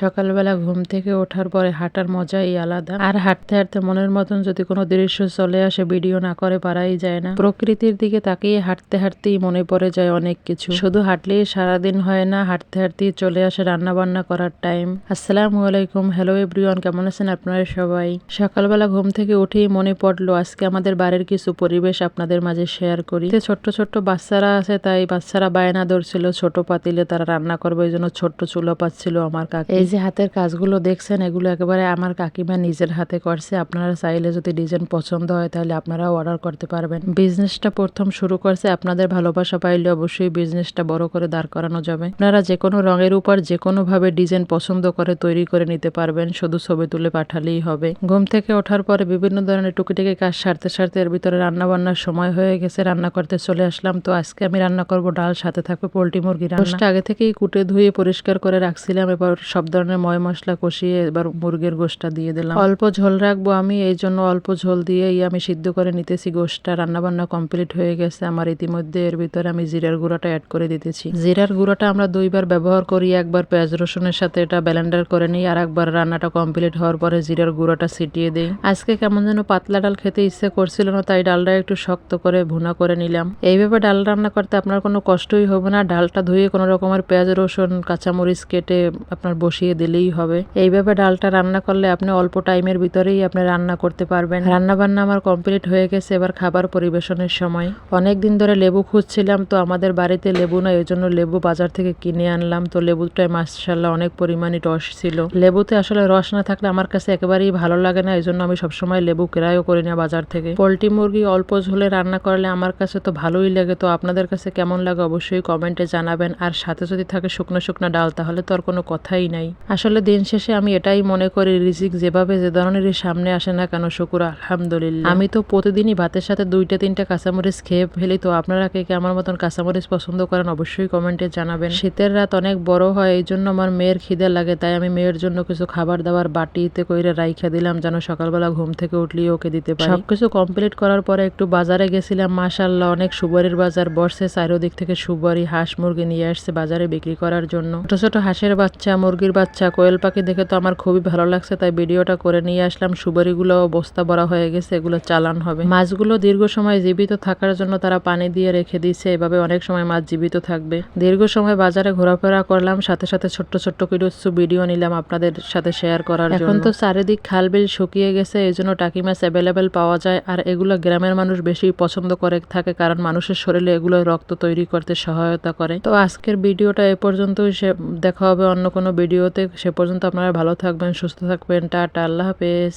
সকালবেলা ঘুম থেকে ওঠার পরে হাঁটার মজাই আলাদা। আর হাঁটতে হাঁটতে মনের মতন যদি কোনো দৃশ্য চলে আসে, ভিডিও না করে পারাই যায় না। প্রকৃতির দিকে তাকিয়ে হাঁটতে হাঁটতেই মনে পড়ে যায় অনেক কিছু। শুধু হাঁটলেই সারাদিন হয় না, হাঁটতে হাঁটতেই চলে আসে রান্না বান্না করার টাইম। আসসালামু আলাইকুম, হ্যালো এভরিওয়ান, কেমন আছেন আপনারা সবাই? সকালবেলা ঘুম থেকে উঠেই মনে পড়ল, আজকে আমাদের বাড়ির কিছু পরিবেশ আপনাদের মাঝে শেয়ার করি। ছোট্ট ছোট্ট বাচ্চারা আছে, তাই বাচ্চারা বায়না ধরছিল, ছোট পাতিলে তারা রান্না করবে এই জন্য ছোট্ট চুলো পাচ্ছিল আমার কাকি। এই যে হাতের কাজগুলো দেখছেন এগুলো একেবারে আমার কাকিমা নিজের হাতে করছে। আপনারা চাইলে যদি ডিজাইন পছন্দ হয় তাহলে আপনারাও অর্ডার করতে পারবেন। বিজনেসটা প্রথম শুরু করছে আপনাদের ভালোবাসা পাইলে অবশ্যই বিজনেসটা বড় করে দাঁড় করানো যাবে। আপনারা যে কোনো রঙের উপর যে কোনো ভাবে ডিজাইন পছন্দ করে তৈরি করে নিতে পারবেন শুধু ছবি তুলে পাঠালেই হবে। ঘুম থেকে ওঠার পরে বিভিন্ন ধরনের টুকিটাকি কাজ সারতে সারতে এর ভিতরে রান্না বান্নার সময় হয়ে গেছে রান্না করতে চলে আসলাম। তো আজকে আমি রান্না করব ডাল সাথে থাকবে পোলট্রি মুরগি। রান্না আগে থেকেই কুটে ধুয়ে পরিষ্কার করে রাখছিলাম এবার সব ধরনের ময় মশলা কষিয়ে এবার মুরগির গোশটা দিয়ে দিলাম। অল্প ঝোল রাখব আমি, এই জন্য অল্প ঝোল দিয়েই আমি সিদ্ধ করে নিতেছি গোশটা। রান্না বান্না কমপ্লিট হয়ে গেছে আমার ইতিমধ্যে, এর ভিতরে আমি জিরার গুঁড়াটা অ্যাড করে দিতেছি। জিরার গুঁড়াটা আমরা দুইবার ব্যবহার করি, একবার পেঁয়াজ রসুনের সাথে এটা ব্লেন্ডার করে নিই, আর একবার রান্নাটা কমপ্লিট হওয়ার পরে জিরার গুঁড়াটা ছিটিয়ে দিই। আজকে কেমন যেন পাতলা ডাল খেতে ইচ্ছে করছিল না, তাই ডালটা একটু শক্ত করে ভুনা করে নিলাম। এইভাবে ডাল রান্না করতে আপনার কোনো কষ্টই হবে না। ডালটা ধুয়ে কোনো রকমের পেঁয়াজ রসুন, কাঁচামরিচ কেটে আপনার বসিয়ে দিলেই হবে। এইভাবে ডালটা রান্না করলে আপনি অল্প টাইমের ভিতরেই আপনি রান্না করতে পারবেন। রান্না বান্না আমার কমপ্লিট হয়ে গেছে এবার খাবার পরিবেশনের সময়। অনেক দিন ধরে লেবু খুঁজছিলাম, তো আমাদের বাড়িতে লেবু না এই জন্য লেবু বাজার থেকে কিনে আনলাম। তো লেবুটায় মাসাল্লাহ অনেক পরিমাণে রস ছিল। লেবুতে আসলে রস না থাকলে আমার কাছে একেবারেই ভালো লাগে না এই জন্য আমি সবসময় লেবু ক্রয়ও করি না বাজার থেকে। পোলট্রি মুরগি অল্প ঝোলে রান্না করলে আমার কাছে তো ভালোই লাগে, তো আপনাদের কাছে কেমন লাগে অবশ্যই কমেন্টে জানাবেন। আর সাথে যদি থাকে শুকনো শুকনো ডাল, তাহলে তো আর কোনো কথাই নাই। আসলে দিন শেষে আমি এটাই মনে করি, রিজিক যেভাবে যে ধরনেরই সামনে আসে না কেন, শুকুর, আলহামদুলিল্লাহ। আমি তো প্রতিদিনই ভাতের সাথে দুইটা, তিনটা কাঁচামরিচ খেয়ে ফেলি, তো আপনারা কে আমার মতন কাঁচামরিচ পছন্দ করেন অবশ্যই কমেন্টে জানাবেন। শীতের রাত অনেক বড় হয় এই জন্য আমার মেয়ের খিদে লাগে, তাই আমি মেয়ের জন্য কিছু খাবার দাবার বাটিতে কইরে রাইখা দিলাম, যেন সকালবেলা ঘুম থেকে উঠলেই ওকে দিতে পারি। সবকিছু কমপ্লিট করার পরে একটু বাজারে গেছিলাম মাশাল্লাহ অনেক সুবারির বাজার বসছে চারিদিক থেকে সুবারি হাঁস মুরগি নিয়ে আসছে বাজারে বিক্রি করার জন্য। ছোট ছোট হাঁসের বাচ্চা মুরগির বাচ্চা কোয়েল পাখি দেখে তো আমার খুবই ভালো লাগছে তাই ভিডিওটা করে নিয়ে আসলাম। সুবারিগুলো বস্তা বড়া হয়ে গেছে এগুলো চালান হবে। মাছগুলো দীর্ঘ সময় জীবিত থাকার জন্য তারা পানি দিয়ে রেখে দিচ্ছে এভাবে অনেক সময় মাছ জীবিত থাকবে। দীর্ঘ সময় বাজারে ঘোরাফেরা করলাম সাথে সাথে ছোট্ট ছোট্ট কিছু ভিডিও নিলাম আপনাদের সাথে শেয়ার করার জন্য। এখন তো চারিদিক খাল বিল শুকিয়ে গেছে এই জন্য টাকি মাছ অ্যাভেলেবেল পাওয়া যায় আর এগুলো গ্রামের মানুষ বেশি পছন্দ করে থাকে কারণ মানুষের শরীরে এগুলো রক্ত তৈরি করতে সহায়তা করে। তো আজকের ভিডিওটা এ পর্যন্তই সে দেখা হবে অন্য কোনো ভিডিওতে সে পর্যন্ত আপনারা ভালো থাকবেন সুস্থ থাকবেন টাটা আল্লাহ হাফেজ।